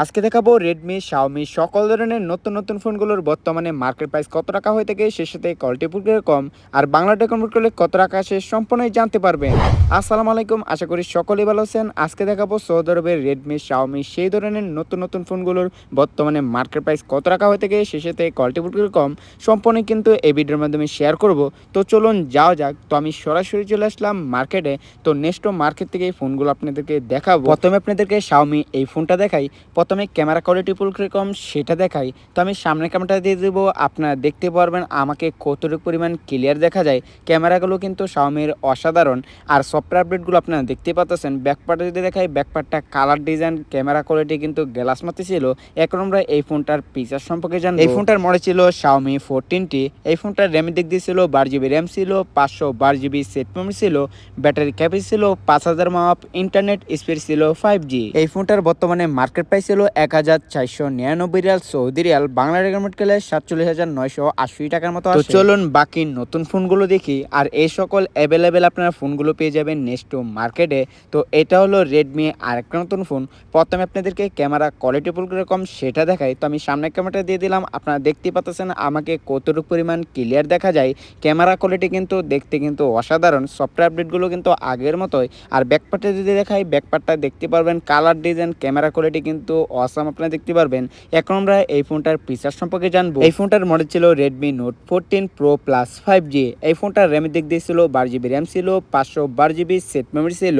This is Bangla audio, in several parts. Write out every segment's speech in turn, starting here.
আজকে দেখাবো রেডমি শাওমি সকল ধরনের নতুন নতুন ফোনগুলোর বর্তমানে মার্কেট প্রাইস কত টাকা হয়ে থাকে, সে সাথে কোয়ালিটি কম, আর বাংলাটা কনভার্ট করলে কত টাকা সে সম্পূর্ণই জানতে পারবেন আসসালামু আলাইকুম, আশা করি সকলেই ভালো আছেন। আজকে দেখাবো সৌদি আরবের রেডমি শাওমি সেই ধরনের নতুন নতুন ফোনগুলোর বর্তমানে মার্কেট প্রাইস কত টাকা হয়ে থাকে, সে সাথে কোয়ালিটি কম, সম্পূর্ণ কিন্তু এই ভিডিওর মাধ্যমে শেয়ার করব। তো চলুন যাওয়া যাক। তো আমি সরাসরি চলে আসলাম মার্কেটে তো নেক্সট মার্কেট থেকে এই ফোনগুলো আপনাদেরকে দেখাবো। প্রথমে আপনাদেরকে শাওমি এই ফোনটা দেখাই। প্রথমে ক্যামেরা কোয়ালিটি ফুল কীরকম সেটা দেখাই। তো আমি সামনের ক্যামেরাটা দিয়ে দেবো, আপনারা দেখতে পারবেন আমাকে কতটুকু পরিমাণ ক্লিয়ার দেখা যায়। ক্যামেরাগুলো কিন্তু শাওমির অসাধারণ। আর সফটওয়্যার আপডেটগুলো আপনারা দেখতে পাচ্ছেন ব্যাকপার্টটা যদি দেখাই ব্যাকপার্টটা কালার ডিজাইন ক্যামেরা কোয়ালিটি কিন্তু গ্লাস মাতে ছিল। এখন আমরা এই ফোনটার ফিচার সম্পর্কে জানব। এই ফোনটার মডেল ছিল শাওমি ফোরটিনটি এই ফোনটার র্যাম দিক দিয়ে ছিল বারো জিবি র্যাম ছিল, পাঁচশো বারো জিবি সেট মেমোরি ছিল ব্যাটারি ক্যাপাসিটি ছিল, পাঁচ হাজার মাপ ইন্টারনেট স্পিড ছিল ফাইভ জি এই ফোনটার বর্তমানে মার্কেট প্রাইস ছিল এক হাজার চারশো নিরানব্বই রিয়াল সৌদি রিয়াল বাংলা রেকমেন্ড গেলে সাতচল্লিশ হাজার নয়শো আশি টাকার মতো তো চলুন বাকি নতুন ফোনগুলো দেখি আর এই সকল অ্যাভেলেবেল আপনারা ফোনগুলো পেয়ে যাবেন নেক্সট মার্কেটে তো এটা হলো রেডমি আর একটা নতুন ফোন। প্রথমে আপনাদেরকে ক্যামেরা কোয়ালিটি ফুল কম সেটা দেখাই। তো আমি সামনের ক্যামেরাটা দিয়ে দিলাম আপনারা দেখতে পাচ্ছেন আমাকে কতটুকু পরিমাণ ক্লিয়ার দেখা যায়। ক্যামেরা কোয়ালিটি কিন্তু দেখতে কিন্তু অসাধারণ সফটওয়্যার আপডেটগুলো কিন্তু আগের মতোই। আর ব্যাকপার্টে যদি দেখাই ব্যাকপার্টটা দেখতে পারবেন কালার ডিজাইন ক্যামেরা কোয়ালিটি কিন্তু অসাম আপনারা দেখতে পারবেন। এখন আমরা এই ফোনটার ফিচার সম্পর্কে জানব। এই ফোনটার মডেল ছিল Redmi note fourteen pro plus five G এই ফোনটার র্যামের দিক দিয়ে ছিল, বারো জিবি র্যাম ছিল, পাঁচশো বারো জিবি সেট মেমোরি ছিল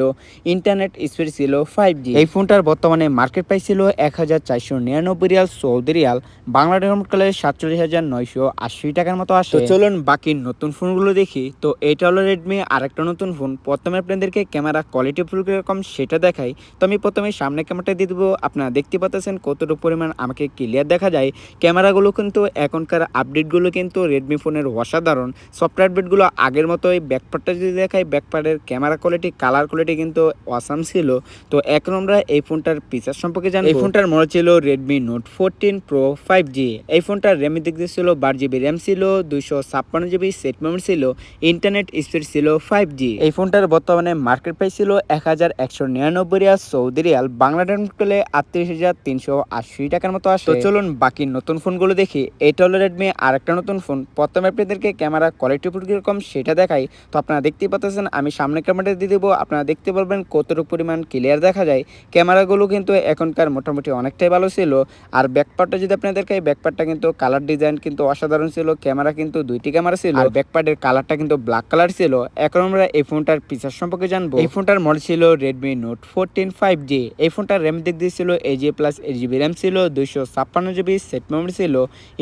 ইন্টারনেট স্পিড ছিল ফাইভ জি এই ফোনটার বর্তমানে মার্কেট প্রাইস ছিল এক হাজার চারশো নিরানব্বই রিয়াল সৌদি রিয়াল। বাংলা কালে সাতচল্লিশ হাজার নয়শো আশি টাকার মতো আসে। চলুন বাকি নতুন ফোনগুলো দেখি। তো এটা হলো রেডমি আরেকটা নতুন ফোন প্রথমে আপনাদেরকে ক্যামেরা কোয়ালিটি ফুল কীরকম সেটা দেখাই। তো আমি প্রথমে সামনে ক্যামেরাটা দিয়ে দেবো, আপনারা দেখতে পাচ্ছেন কতটুকু পরিমাণ আমাকে ক্লিয়ার দেখা যায়। ক্যামেরাগুলো কিন্তু এখনকার আপডেটগুলো কিন্তু রেডমি ফোনের অসাধারণ। সফটওয়্যার আপডেটগুলো আগের মতোই ব্যাকপার্টটা যদি দেখাই ব্যাকপার্টের ক্যামেরা কোয়ালিটি কালার কোয়ালিটি কিন্তু অসাম ছিল। তো এখন আমরা এই ফোনটার ফিচার সম্পর্কে জানি এই ফোনটার মডেল ছিল Redmi note fourteen pro five G এই ফোনটার র্যামের দিক দিয়ে ছিল বারো জিবি র্যাম ছিল, দুইশো ছাপ্পান্ন জিবি সেট মেমোরি ছিল ইন্টারনেট স্পিড ছিল ফাইভ জি এই ফোনটার বর্তমানে মার্কেট প্রাইস ছিল এক হাজার একশো নিরানব্বই রিয়াল সৌদি রিয়াল। বাংলা পেলে আটত্রিশ হাজার তিনশো আশি টাকার মতো আসে। তো চলুন বাকি নতুন ফোনগুলো দেখি। এটা হলো রেডমি আরেকটা নতুন ফোন। প্রথমে আপনাদেরকে ক্যামেরা কোয়ালিটি কীরকম সেটা দেখাই। তো আপনারা দেখতেই পাচ্ছেন আমি সামনে ক্যামেরাটা দিয়ে দেবো। আপনারা দেখতে পারবেন কতটুকু পরিমাণ ক্লিয়ার দেখা যায়। ক্যামেরাগুলো কিন্তু এখনকার মোটামুটি অনেকটাই ভালো ছিল। আর ব্যাকপার্টটা যদি আপনাদেরকে ব্যাকপার্টটা কিন্তু কালার ডিজাইন কিন্তু অসাধারণ ছিল। ক্যামেরা কিন্তু দুইটি ক্যামেরা ছিল। আর ব্যাকপার্টের কালারটা কিন্তু ব্ল্যাক কালার ছিল। এখন আমরা এই ফোনটার ফিচার সম্পর্কে জানব। এই ফোনটার মডেল ছিল Redmi note fourteen five G এই ফোনটার র্যাম দিক দিয়েছিল এজি প্লাস এইট জিবি র্যাম ছিল দুইশো ছাপ্পান্ন জিবি সেট মেমোরি ছিল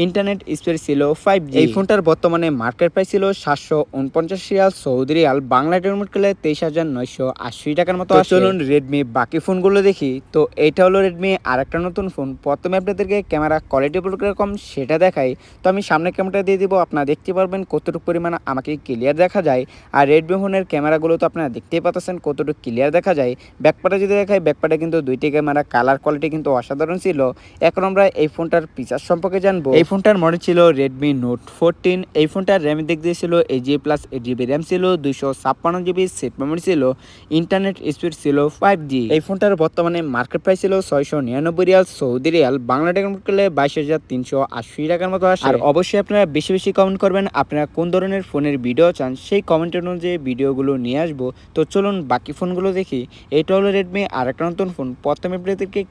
ইন্টারনেট স্পিড ছিল ফাইভ জি এই ফোনটার বর্তমানে মার্কেট প্রাইস ছিল সাতশো উনপঞ্চাশ রিয়াল সৌদি রিয়াল বাংলা ডেমোট করলে তেইশ হাজার নয়শো আশি টাকার মতো। চলুন রেডমি বাকি ফোনগুলো দেখি। তো এটা হলো রেডমি আরেকটা নতুন ফোন। প্রথমে আপনাদেরকে ক্যামেরা কোয়ালিটি কীরকম সেটা দেখাই। তো আমি সামনে ক্যামেরাটা দিয়ে দিব আপনারা দেখতে পারবেন কতটুকু পরিমাণ আমাকে ক্লিয়ার দেখা যায়। আর রেডমি ফোনের ক্যামেরাগুলো তো আপনারা দেখতেই পাচ্ছেন কতটুকু ক্লিয়ার দেখা যায়। ব্যাকপাটে যদি দেখাই ব্যাকপাটে কিন্তু দুইটি ক্যামেরা কালার কোয়ালিটি কিন্তু অসাধারণ ছিল। এখন আমরা এই ফোনটার ফিচার সম্পর্কে জানব। এই ফোনটার মডেল ছিল রেডমি নোট ফোরটিন এই ফোনটার র্যাম দিক দিয়ে ছিল eight GB plus eight GB RAM ছিল, দুইশো ছাপ্পান্ন জিবি সেট মেমোরি ছিল ইন্টারনেট স্পিড ছিল ফাইভ জি এই ফোনটার বর্তমানে মার্কেট প্রাইস ছিল ছয়শো নিরানব্বই রিয়াল সৌদি রিয়াল বাংলা টাকা করলে বাইশ হাজার তিনশো আশি টাকার মতো আসে। আর অবশ্যই আপনারা বেশি বেশি কমেন্ট করবেন, আপনারা কোন ধরনের ফোনের ভিডিও চান সেই কমেন্ট অনুযায়ী ভিডিওগুলো নিয়ে আসব। তো চলুন বাকি ফোনগুলো দেখি। এটা হলো রেডমি আর একটা নতুন ফোন প্রথমে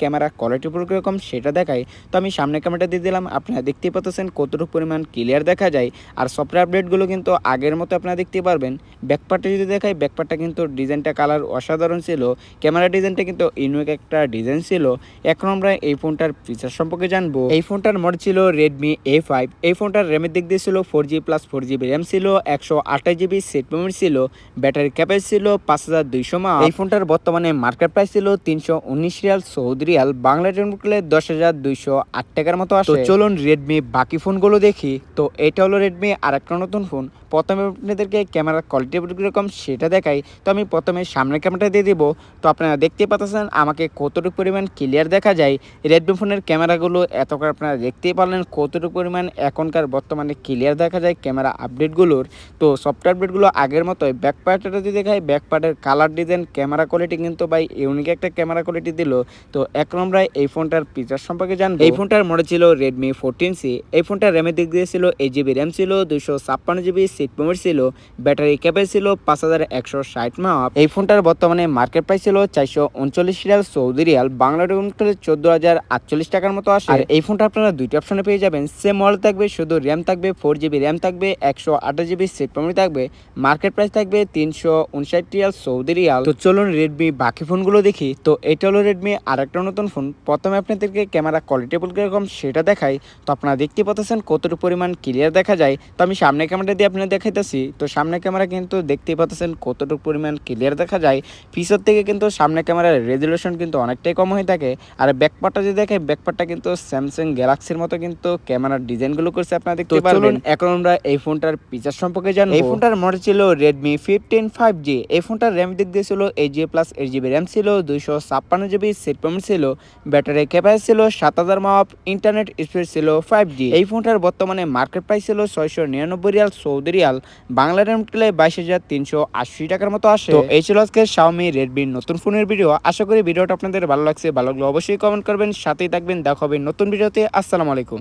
ক্যামেরা কোয়ালিটি কীরকম সেটা দেখায় তো আমি সামনে ক্যামেরাটা দিয়ে দিলাম। আপনারা দেখতে পাচ্ছেন কতটুকু পরিমাণ ক্লিয়ার দেখা যায়। আর সফটওয়্যার আপডেটগুলো কিন্তু আগের মতো আপনারা দেখতে পারবেন। ব্যাকপার্টে যদি দেখাই ব্যাকপার্টটা কিন্তু ডিজাইনটা কালার অসাধারণ ছিল। ক্যামেরা ডিজাইনটা কিন্তু ইউনিক একটা ডিজাইন ছিল। এখন আমরা এই ফোনটার ফিচার সম্পর্কে জানব। এই ফোনটার মডেল ছিল রেডমি এ ফাইভ এই ফোনটার র্যামের দিক দিয়ে ছিল four G plus four GB RAM ছিল, একশো আঠাশ জিবি সেট মেমোরি ছিল ব্যাটারি ক্যাপাসিটি ছিল পাঁচ হাজার দুইশো মা এই ফোনটার বর্তমানে মার্কেট প্রাইস ছিল তিনশো উনিশ রিয়াল সৌদি রিয়াল। বাংলা করলে দশ হাজার দুইশো আট টাকার মতো আসে। চলুন রেডমি বাকি ফোনগুলো দেখি। তো এটা হলো রেডমি আর একটা নতুন ফোন। প্রথমে আপনাদেরকে ক্যামেরার কোয়ালিটি কীরকম সেটা দেখাই। তো আমি প্রথমে সামনের ক্যামেরাটা দিয়ে দিব। তো আপনারা দেখতে পাচ্ছেন আমাকে কতটুকু পরিমাণ ক্লিয়ার দেখা যায়। রেডমি ফোনের ক্যামেরাগুলো এত করে আপনারা দেখতেই পারলেন কতটুকু পরিমাণ এখনকার বর্তমানে ক্লিয়ার দেখা যায় ক্যামেরা আপডেটগুলোর তো সফটওয়্যার আপডেটগুলো আগের মতোই ব্যাক পার্টটা যদি দেখাই ব্যাক পার্টের কালার ডিজাইন ক্যামেরা কোয়ালিটি কিন্তু ভাই ইউনিক একটা ক্যামেরা কোয়ালিটি দিল। তো এক নম্বর আমরা এই ফোনটার ফিচার সম্পর্কে জানব। এই ফোনটার মডেল ছিল রেডমি ফোরটিন সি এই ফোনটার র্যামের দিক দিয়ে ছিল এইট জিবি র্যাম ছিল দুশো ছাপ্পান্ন জিবি সিট মেমোরি ছিল ব্যাটারি ক্যাপের ছিল পাঁচ হাজার একশো ষাট মাপ এই ফোনটার বর্তমানে মার্কেট প্রাইস ছিল চারশো উনচল্লিশ রিয়াল সৌদি রিয়াল বাংলা টাকা চোদ্দ হাজার আটচল্লিশ টাকার মতো আসে। আর এই ফোনটা আপনারা দুইটা অপশনে পেয়ে যাবেন সেম মডেল থাকবে শুধু র্যাম থাকবে ফোর জিবি র্যাম থাকবে একশো আঠাশ জিবি সিট মেমোরি থাকবে মার্কেট প্রাইস থাকবে তিনশো উনষাট রিয়াল সৌদি রিয়াল। তো চলুন রেডমি বাকি ফোনগুলো দেখি তো এটা হলো রেডমি আর একটা নতুন ফোন। প্রথমে আপনাদেরকে ক্যামেরা কোয়ালিটি কীরকম সেটা দেখাই তো আপনারা দেখতে পাচ্ছেন কতটুকু পরিমাণ ক্লিয়ার দেখা যায়। তো আমি সামনে ক্যামেরা দিয়ে আপনাদের দেখাইতেছি তো সামনে ক্যামেরা কিন্তু দেখতে পাচ্ছেন কতটুকু পরিমাণ ক্লিয়ার দেখা যায়। পিছর থেকে কিন্তু সামনে ক্যামেরার রেজলিউশন কিন্তু অনেকটাই কম হয়ে থাকে আর ব্যাকপার্টটা যদি দেখে ব্যাকপার্টটা কিন্তু স্যামসাং গ্যালাক্সির মতো কিন্তু ক্যামেরার ডিজাইনগুলো করছে আপনারা দেখতে পারবেন। এখন আমরা এই ফোনটার ফিচার সম্পর্কে জানব। এই ফোনটার মডেল ছিল রেডমি ফিফটিন ফাইভ জি এই ফোনটার র্যাম দিক দিয়ে ছিল eight G plus eight GB RAM ছিল দুইশো ছাপ্পান্ন জিবি সিট পেমেন্ট ছিল ব্যাটারি ক্যাপাসিটি ছিল সাত হাজার মাপ ইন্টারনেট স্পিড ছিল ফাইভ জি এই ফোনটার বর্তমানে মার্কেট প্রাইস ছিল ছয়শো নিরানব্বই রিয়াল সৌদি রিয়াল বাংলা রেম কিলে বাইশ হাজার তিনশো আশি টাকার মতো আসে। এই ছিল আজকে শাওমি রেডমির নতুন ফোনের ভিডিও আশা করি ভিডিওটা আপনাদের ভালো লাগছে, ভালো লাগলে অবশ্যই কমেন্ট করবেন, সাথেই থাকবেন, দেখা হবে নতুন ভিডিওতে আসসালামু আলাইকুম।